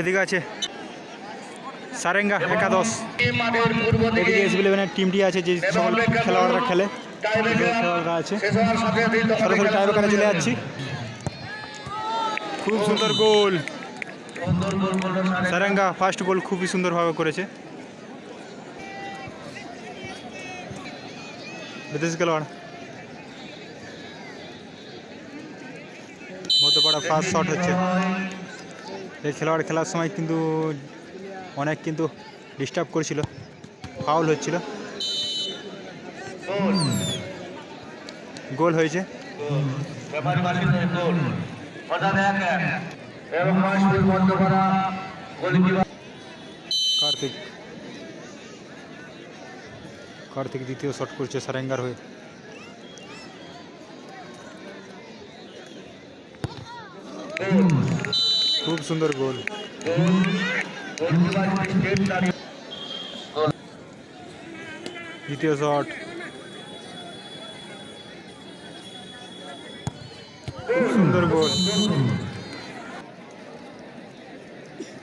এদিকে আছে সারেঙ্গা একাদশ। এদিকে এস ইলেভেনের টিমটি আছে যে সকল খেলোয়াড়রা খেলে। খেলোয়াড়রা আছে। চলে যাচ্ছি। খুব সুন্দর গোল। সারেঙ্গা ফার্স্ট গোল খুবই সুন্দরভাবে করেছে। বিদেশ খেলোয়াড়। মধ্যপাড়া ফার্স্ট শট হচ্ছে। এই খেলোয়াড় খেলার সময় কিন্তু অনেক কিন্তু ডিস্টার্ব করছিল ফাউল হচ্ছিল। গোল হয়েছে। কার্তিক। কার্তিক দ্বিতীয় শট করছে সারেঙ্গার হয়ে। সুন্দর গোল গোলকিপার স্টেপ দাঁড়িয়ে দ্বিতীয় শট খুব সুন্দর গোল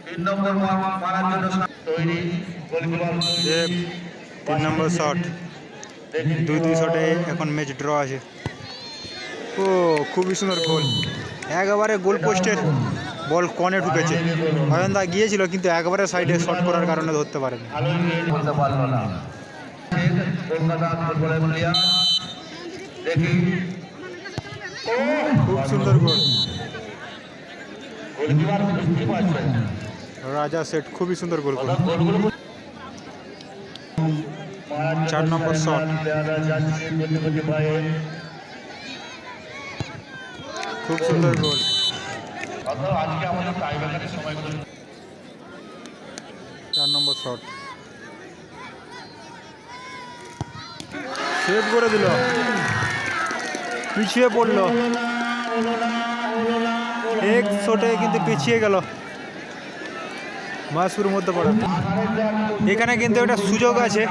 তিন নম্বর মা- মারার জন্য সা- তৈরি গোলকিপার এক তিন নম্বর শট দেখি দুই দুই শটে এখন ম্যাচ ড্র আছে। ও খুবই সুন্দর গোল একেবারে গোল পোস্টের বল কনে ঢুকেছে। অয়নদা গিয়েছিল, কিন্তু একবারে সাইডে শট করার কারণে ধরতে পারেনি। খুব সুন্দর গোল রাজা সেট, খুবই সুন্দর গোল করল চার নম্বর শট। খুব সুন্দর গোল সময়গুলো। চার নম্বর শট। সেভ করে দিল। পিছিয়ে পড়ল। এক শটে কিন্তু পিছিয়ে গেল। মাসুর মধ্যে পড়া। এখানে কিন্তু একটা সুযোগ আছে।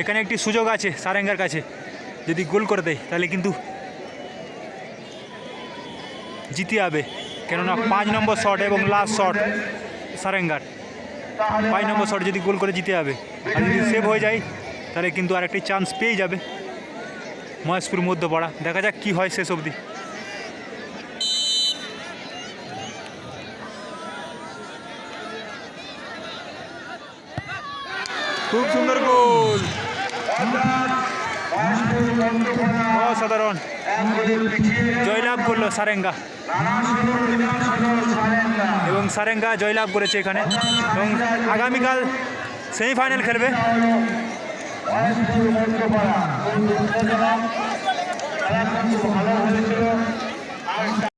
এখানে একটি সুযোগ আছে সারেঙ্গার কাছে। যদি গোল করে দেয়, তাহলে কিন্তু জিতে যাবে কেননা পাঁচ নম্বর শট এবং লাস্ট শট সারেঙ্গার। পাঁচ নম্বর শট যদি গোল করে জিতে যাবে আর যদি সেভ হয়ে যায়, তাহলে কিন্তু আরেকটি চান্স পেয়ে যাবে। মহেশপুর মধ্যপাড়া। দেখা যাক কি হয় শেষ অবধি। খুব সুন্দর গোল। অসাধারণ জয়লাভ করল সারেঙ্গা। এবং সারেঙ্গা জয়লাভ করেছে এখানে। এবং আগামীকাল সেমিফাইনাল খেলবে। ভালো